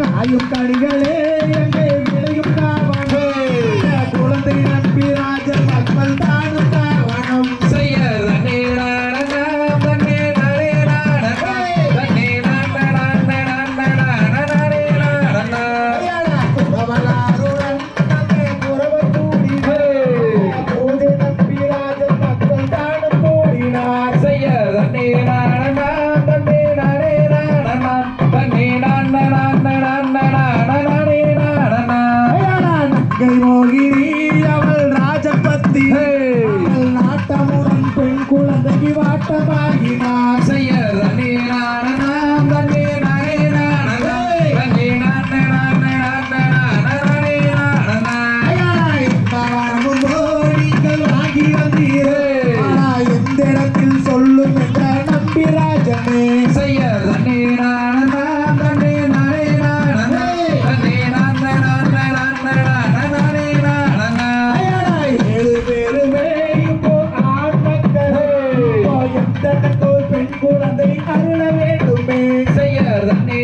காயும் கடிகளே இப்போ எத்தனைக்கோ பெண் குழந்தை அருள வேண்டுமே. செய்ய தண்ணி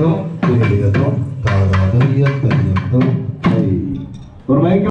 పర్యంతం తిరిగతం తాదాదర్య పర్యంతం